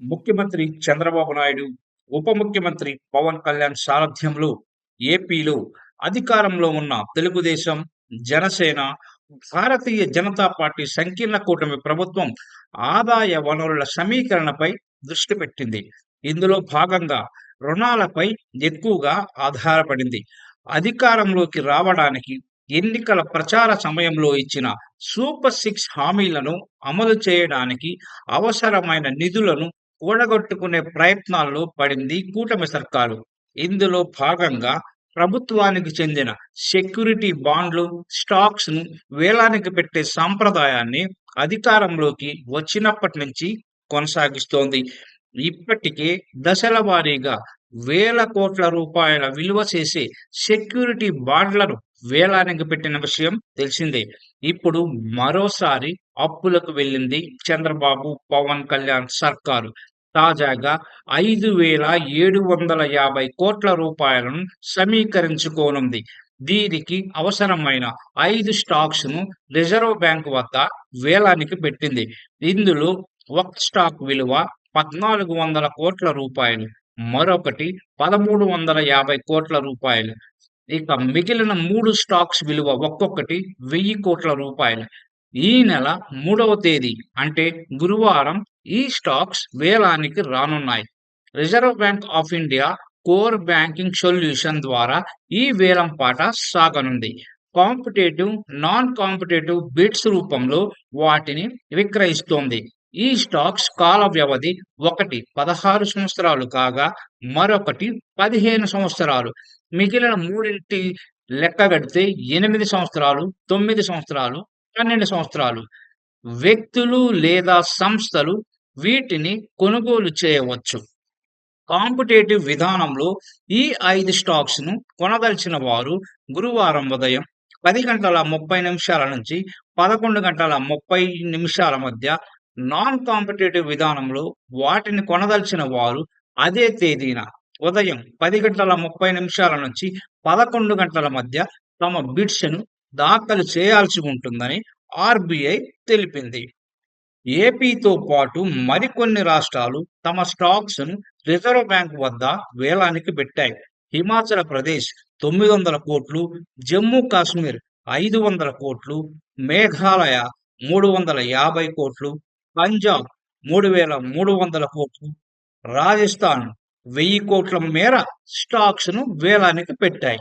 ముఖ్యమంత్రి చంద్రబాబు నాయుడు ఉప ముఖ్యమంత్రి పవన్ కళ్యాణ్ సారథ్యంలో ఏపీలో అధికారంలో ఉన్న తెలుగుదేశం జనసేన భారతీయ జనతా పార్టీ సంకీర్ణ కూటమి ప్రభుత్వం ఆదాయ వనరుల సమీకరణపై దృష్టి పెట్టింది. ఇందులో భాగంగా రుణాలపై ఎక్కువగా ఆధారపడింది. అధికారంలోకి రావడానికి ఎన్నికల ప్రచార సమయంలో ఇచ్చిన సూపర్ సిక్స్ హామీలను అమలు చేయడానికి అవసరమైన నిధులను కూడగొట్టుకునే ప్రయత్నాల్లో పడింది కూటమి సర్కారు. ఇందులో భాగంగా ప్రభుత్వానికి చెందిన సెక్యూరిటీ బాండ్లు స్టాక్స్ను వేలానికి పెట్టే సాంప్రదాయాన్ని అధికారంలోకి వచ్చినప్పటి నుంచి కొనసాగిస్తోంది. ఇప్పటికే దశల వారీగా వేల కోట్ల రూపాయల విలువ చేసే సెక్యూరిటీ బాండ్లను వేలానికి పెట్టిన విషయం తెలిసిందే. ఇప్పుడు మరోసారి అప్పులకు వెళ్ళింది చంద్రబాబు పవన్ కళ్యాణ్ సర్కారు. తాజాగా ఐదు వేల ఏడు వందల యాభై కోట్ల రూపాయలను సమీకరించుకోనుంది. దీనికి అవసరమైన ఐదు స్టాక్స్ను రిజర్వ్ బ్యాంక్ వద్ద వేలానికి పెట్టింది. ఇందులో ఒక స్టాక్ విలువ పద్నాలుగు వందల కోట్ల రూపాయలు మరొకటి పదమూడు వందల యాభై కోట్ల రూపాయలు. ఇక మిగిలిన మూడు స్టాక్స్ విలువ ఒక్కొక్కటి వెయ్యి కోట్ల రూపాయలు. ఈ నెల మూడవ తేదీ అంటే గురువారం ఈ స్టాక్స్ వేలానికి రానున్నాయి. Reserve Bank of India core banking solution ద్వారా ఈ వేలం పాట సాగనుంది. కాంపిటేటివ్ నాన్ కాంపిటేటివ్ బిడ్స్ రూపంలో వాటిని విక్రయిస్తోంది. ఈ స్టాక్స్ కాల వ్యవధి ఒకటి పదహారు సంవత్సరాలు కాగా మరొకటి పదిహేను సంవత్సరాలు. మిగిలిన మూడింటి లెక్క కడితే ఎనిమిది సంవత్సరాలు తొమ్మిది సంవత్సరాలు పన్నెండు సంవత్సరాలు. వ్యక్తులు లేదా సంస్థలు వీటిని కొనుగోలు చేయవచ్చు. కాంపిటేటివ్ విధానంలో ఈ ఐదు స్టాక్స్ను కొనదలిచిన వారు గురువారం ఉదయం పది గంటల ముప్పై నిమిషాల నుంచి పదకొండు గంటల ముప్పై నిమిషాల మధ్య నాన్ కాంపిటేటివ్ విధానంలో వాటిని కొనదలిచిన వారు అదే తేదీన ఉదయం పది గంటల ముప్పై నిమిషాల నుంచి పదకొండు గంటల మధ్య తమ బిడ్స్ను దాఖలు చేయాల్సి ఉంటుందని ఆర్బీఐ తెలిపింది. ఏపీతో పాటు మరికొన్ని రాష్ట్రాలు తమ స్టాక్స్ను రిజర్వ్ బ్యాంక్ వద్ద వేలానికి పెట్టాయి. హిమాచల్ ప్రదేశ్ తొమ్మిది వందల కోట్లు జమ్మూ కాశ్మీర్ ఐదు వందల కోట్లు మేఘాలయ మూడు వందల యాభై కోట్లు పంజాబ్ మూడు వేల మూడు వందల కోట్లు రాజస్థాన్ వెయ్యి కోట్ల మేర స్టాక్స్ను వేలానికి పెట్టాయి.